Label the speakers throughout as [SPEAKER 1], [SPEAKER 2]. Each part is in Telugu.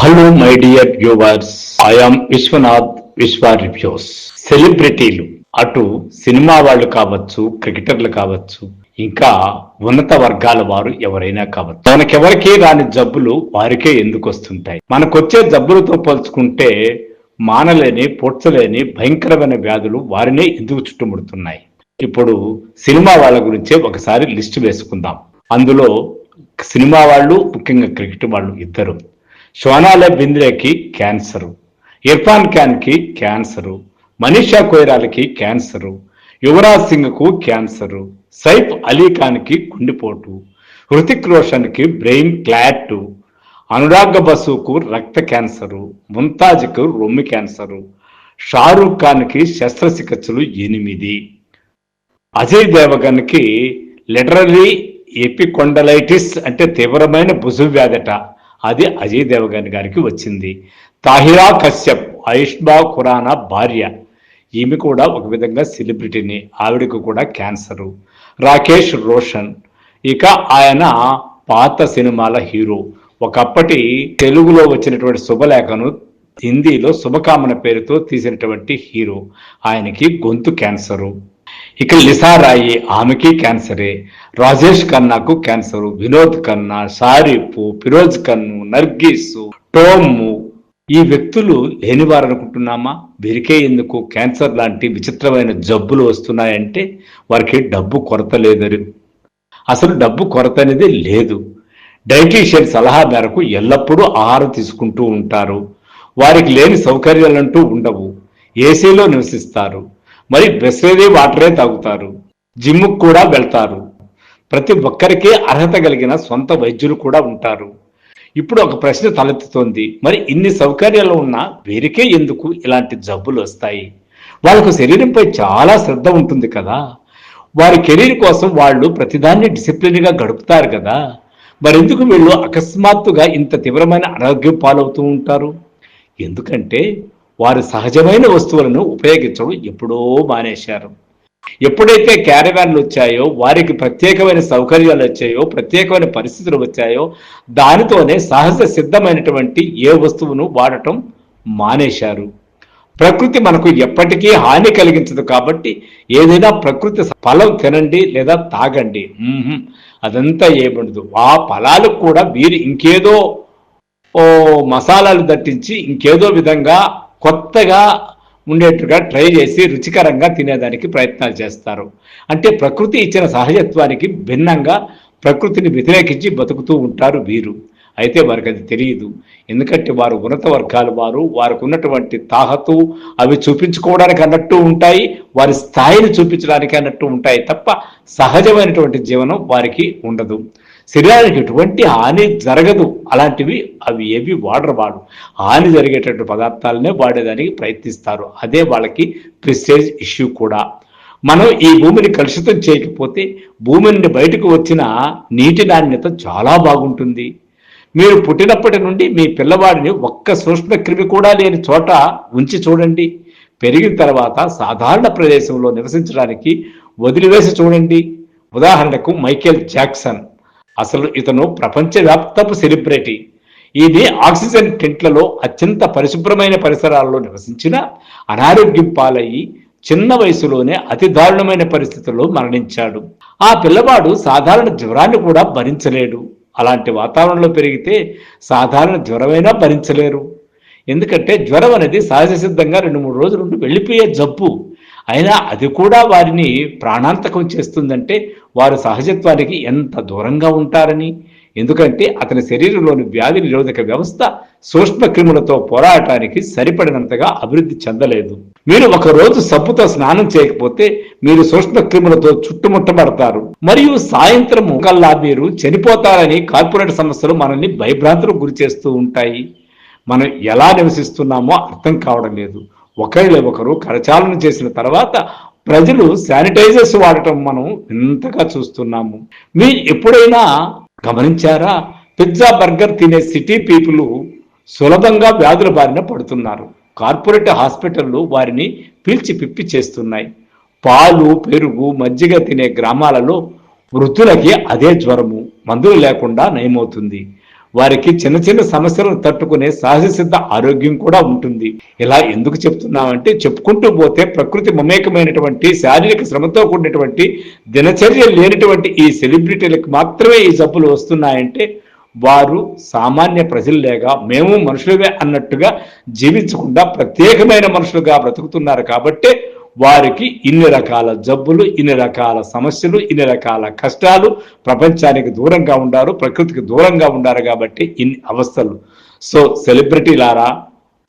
[SPEAKER 1] Hello my dear viewers I'm Vishwanath Vishwa reviews సెలబ్రిటీలు అటు సినిమా వాళ్ళు కావచ్చు క్రికెటర్లు కావచ్చు ఇంకా ఉన్నత వర్గాల వారు ఎవరైనా కావచ్చు. మనకెవరికీ రాని జబ్బులు వారికే ఎందుకు వస్తుంటాయి? మనకొచ్చే జబ్బులతో పోల్చుకుంటే మానలేని పొడ్చలేని భయంకరమైన వ్యాధులు వారినే ఎందుకు చుట్టుముడుతున్నాయి? ఇప్పుడు సినిమా వాళ్ళ గురించే ఒకసారి లిస్ట్ వేసుకుందాం. అందులో సినిమా వాళ్ళు ముఖ్యంగా క్రికెట్ వాళ్ళు ఇద్దరు. షోనాలే బింద్రేకి క్యాన్సరు ఇర్ఫాన్ ఖాన్కి క్యాన్సరు మనీషా కొయిరాలకి క్యాన్సరు యువరాజ్ సింగ్కు క్యాన్సరు సైఫ్ అలీ ఖాన్కి గుండెపోటు హృతిక్ రోషన్కి బ్రెయిన్ క్లాట్ అనురాగ్ బసుకు రక్త క్యాన్సరు ముంతాజ్కు రొమ్ము క్యాన్సరు షారూఖ్ ఖాన్కి శస్త్రచికిత్సలు ఎనిమిది. అజయ్ దేవగన్కి లిటరలీ ఎపికొండలైటిస్ అంటే తీవ్రమైన భుజు వ్యాధట అది అజయ్ దేవగన్ గారికి వచ్చింది. తాహిరా కశ్యప్ ఆయుష్బా ఖురానా భార్య. ఈమె కూడా ఒక విధంగా సెలబ్రిటీని ఆవిడకు కూడా క్యాన్సరు. రాకేష్ రోషన్. ఇక ఆయన పాత సినిమాల హీరో. ఒకప్పటి తెలుగులో వచ్చినటువంటి శుభలేఖను హిందీలో శుభకామన పేరుతో తీసినటువంటి హీరో. ఆయనకి గొంతు క్యాన్సరు. ఇక లిసారాయి ఆమెకి క్యాన్సరే రాజేష్ ఖన్నాకు క్యాన్సర్ వినోద్ ఖన్నా షారిఫ్ ఫిరోజ్ ఖన్ను నర్గీస్ టోము ఈ వ్యక్తులు లేనివారు అనుకుంటున్నామా వీరికే ఎందుకు క్యాన్సర్ లాంటి విచిత్రమైన జబ్బులు వస్తున్నాయంటే వారికి డబ్బు కొరత లేదని అసలు డబ్బు కొరత అనేది లేదు. డైటీషియన్ సలహా మేరకు ఎల్లప్పుడూ ఆహారం తీసుకుంటూ ఉంటారు. వారికి లేని సౌకర్యాలంటూ ఉండవు. ఏసీలో నివసిస్తారు. మరి బిస్లరీ వాటరే తాగుతారు. జిమ్కు కూడా వెళ్తారు. ప్రతి ఒక్కరికి అర్హత కలిగిన సొంత వైద్యులు కూడా ఉంటారు. ఇప్పుడు ఒక ప్రశ్న తలెత్తుతోంది. మరి ఇన్ని సౌకర్యాలు ఉన్నా వీరికే ఎందుకు ఇలాంటి జబ్బులు వస్తాయి? వాళ్ళకు శరీరంపై చాలా శ్రద్ధ ఉంటుంది కదా. వారి కెరీర్ కోసం వాళ్ళు ప్రతిదాన్ని డిసిప్లిన్గా గడుపుతారు కదా. మరెందుకు వీళ్ళు అకస్మాత్తుగా ఇంత తీవ్రమైన అనారోగ్యం పాలవుతూ ఉంటారు? ఎందుకంటే వారు సహజమైన వస్తువులను ఉపయోగించడం ఎప్పుడో మానేశారు. ఎప్పుడైతే క్యారవాన్లు వచ్చాయో వారికి ప్రత్యేకమైన సౌకర్యాలు వచ్చాయో ప్రత్యేకమైన పరిస్థితులు వచ్చాయో దానితోనే సహజ సిద్ధమైనటువంటి ఏ వస్తువును వాడటం మానేశారు. ప్రకృతి మనకు ఎప్పటికీ హాని కలిగించదు కాబట్టి ఏదైనా ప్రకృతి ఫలం తినండి లేదా తాగండి. అదంతా ఏముండదు. ఆ ఫలాలకు కూడా వీరు ఇంకేదో ఓ మసాలాలు దట్టించి ఇంకేదో విధంగా కొత్తగా ఉండేట్టుగా ట్రై చేసి రుచికరంగా తినేదానికి ప్రయత్నాలు చేస్తారు. అంటే ప్రకృతి ఇచ్చిన సహజత్వానికి భిన్నంగా ప్రకృతిని వ్యతిరేకించి బతుకుతూ ఉంటారు వీరు. అయితే వారికి అది తెలియదు ఎందుకంటే వారు ఉన్నత వర్గాలు వారు వారికి ఉన్నటువంటి తాహతు అవి చూపించుకోవడానికి అన్నట్టు ఉంటాయి వారి స్థాయిని చూపించడానికి అన్నట్టు ఉంటాయి తప్ప సహజమైనటువంటి జీవనం వారికి ఉండదు. శరీరానికి ఎటువంటి హాని జరగదు. అలాంటివి అవి ఏవి వాడరు వాడు హాని జరిగేటటువంటి పదార్థాలనే వాడేదానికి ప్రయత్నిస్తారు. అదే వాళ్ళకి ప్రిస్టేజ్ ఇష్యూ కూడా. మనం ఈ భూమిని కలుషితం చేయకపోతే భూమి నుండి బయటకు వచ్చిన నీటి నాణ్యత చాలా బాగుంటుంది. మీరు పుట్టినప్పటి నుండి మీ పిల్లవాడిని ఒక్క సూక్ష్మ క్రిమి కూడా లేని చోట ఉంచి చూడండి. పెరిగిన తర్వాత సాధారణ ప్రదేశంలో నివసించడానికి వదిలివేసి చూడండి. ఉదాహరణకు మైకేల్ జాక్సన్. అసలు ఇతను ప్రపంచవ్యాప్తపు సెలబ్రిటీ. ఇది ఆక్సిజన్ టెంట్లలో అత్యంత పరిశుభ్రమైన పరిసరాల్లో నివసించిన అనారోగ్యం పాలయ్యి చిన్న వయసులోనే అతి దారుణమైన పరిస్థితుల్లో మరణించాడు. ఆ పిల్లవాడు సాధారణ జ్వరాన్ని కూడా భరించలేడు. అలాంటి వాతావరణంలో పెరిగితే సాధారణ జ్వరమైనా భరించలేరు. ఎందుకంటే జ్వరం అనేది సహజ సిద్ధంగా రెండు మూడు రోజుల నుండి వెళ్ళిపోయే జబ్బు. అయినా అది కూడా వారిని ప్రాణాంతకం చేస్తుందంటే వారు సహజత్వానికి ఎంత దూరంగా ఉంటారని ఎందుకంటే అతని శరీరంలోని వ్యాధి నిరోధక వ్యవస్థ సూక్ష్మ క్రిములతో పోరాటానికి సరిపడినంతగా అభివృద్ధి చెందలేదు. మీరు ఒక రోజు సబ్బుతో స్నానం చేయకపోతే మీరు సూక్ష్మ క్రిములతో చుట్టుముట్టబడతారు. మరియు సాయంత్రం కల్లా మీరు చనిపోతారని కార్పొరేట్ సంస్థలు మనల్ని భయభ్రాంతులకు గురి చేస్తూ ఉంటాయి. మనం ఎలా నివసిస్తున్నామో అర్థం కావడం లేదు. ఒకరిలో ఒకరు కరచాలన చేసిన తర్వాత ప్రజలు శానిటైజర్స్ వాడటం మనం ఇంతగా చూస్తున్నాము. మీరు ఎప్పుడైనా గమనించారా? పిజ్జా బర్గర్ తినే సిటీ పీపుల్ సులభంగా వ్యాధుల బారిన పడుతున్నారు. కార్పొరేట్ హాస్పిటళ్ళు వారిని పీల్చి పిప్పి చేస్తున్నాయి. పాలు పెరుగు మజ్జిగ తినే గ్రామాలలో వృద్ధులకి అదే జ్వరము మందులు లేకుండా నయమవుతుంది. వారికి చిన్న చిన్న సమస్యలను తట్టుకునే సహజ సిద్ధ ఆరోగ్యం కూడా ఉంటుంది. ఇలా ఎందుకు చెప్తున్నామంటే చెప్పుకుంటూ పోతే ప్రకృతి మమేకమైనటువంటి శారీరక శ్రమతో కూడినటువంటి దినచర్య లేనటువంటి ఈ సెలబ్రిటీలకు మాత్రమే ఈ జబ్బులు వస్తున్నాయంటే వారు సామాన్య ప్రజలు లేక మేము మనుషులవే అన్నట్టుగా జీవించకుండా ప్రత్యేకమైన మనుషులుగా బ్రతుకుతున్నారు కాబట్టే వారికి ఇన్ని రకాల జబ్బులు ఇన్ని రకాల సమస్యలు ఇన్ని రకాల కష్టాలు ప్రపంచానికి దూరంగా ఉండారు ప్రకృతికి దూరంగా ఉండారు కాబట్టి ఇన్ని అవస్థలు. సో సెలబ్రిటీలారా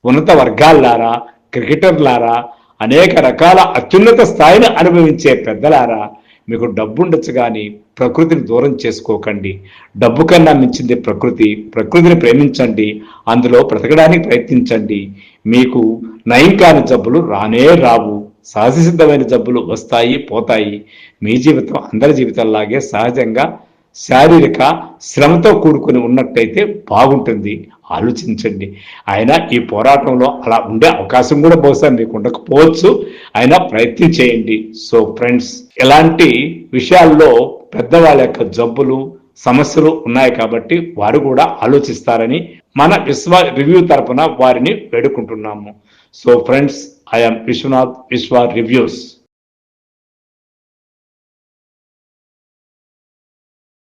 [SPEAKER 1] ఉన్నత వర్గాలారా క్రికెటర్లారా అనేక రకాల అత్యున్నత స్థాయిని అనుభవించే పెద్దలారా మీకు డబ్బు ఉండొచ్చు కానీ ప్రకృతిని దూరం చేసుకోకండి. డబ్బు కన్నా మించింది ప్రకృతి ప్రకృతిని ప్రేమించండి అందులో బ్రతకడానికి ప్రయత్నించండి. మీకు నయం కాని జబ్బులు రానే రావు. సహజ సిద్ధమైన జబ్బులు వస్తాయి పోతాయి. మీ జీవితం అందరి జీవితంలాగే సహజంగా శారీరక శ్రమతో కూడుకొని ఉన్నట్టయితే బాగుంటుంది. ఆలోచించండి. ఆయన ఈ పోరాటంలో అలా ఉండే అవకాశం కూడా బహుశా మీకు ఉండకపోవచ్చు. ఆయన ప్రయత్నం చేయండి. సో ఫ్రెండ్స్ ఎలాంటి విషయాల్లో పెద్దవాళ్ళ యొక్క జబ్బులు సమస్యలు ఉన్నాయి కాబట్టి వారు కూడా ఆలోచిస్తారని మన విశ్వ రివ్యూ తరపున వారిని వేడుకుంటున్నాము. So friends I'm Vishwanath Vishwa reviews